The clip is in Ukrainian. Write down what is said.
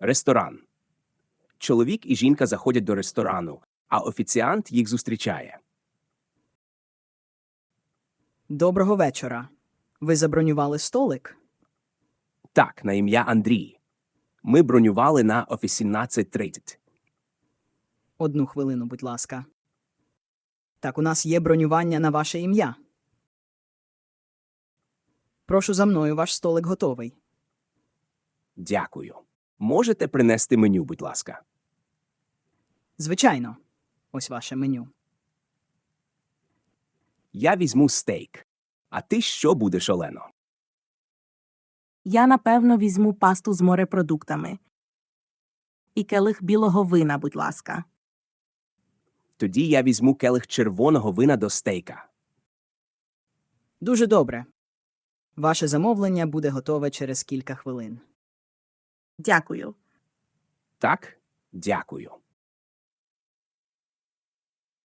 Ресторан. Чоловік і жінка заходять до ресторану, а офіціант їх зустрічає. Доброго вечора. Ви забронювали столик? Так, на ім'я Андрій. Ми бронювали на о 18.30. Одну хвилину, будь ласка. Так, у нас є бронювання на ваше ім'я. Прошу за мною, ваш столик готовий. Дякую. Можете принести меню, будь ласка. Звичайно. Ось ваше меню. Я візьму стейк. А ти що будеш, Олено? Я напевно візьму пасту з морепродуктами. І келих білого вина, будь ласка. Тоді я візьму келих червоного вина до стейка. Дуже добре. Ваше замовлення буде готове через кілька хвилин. Дякую. Так? Дякую.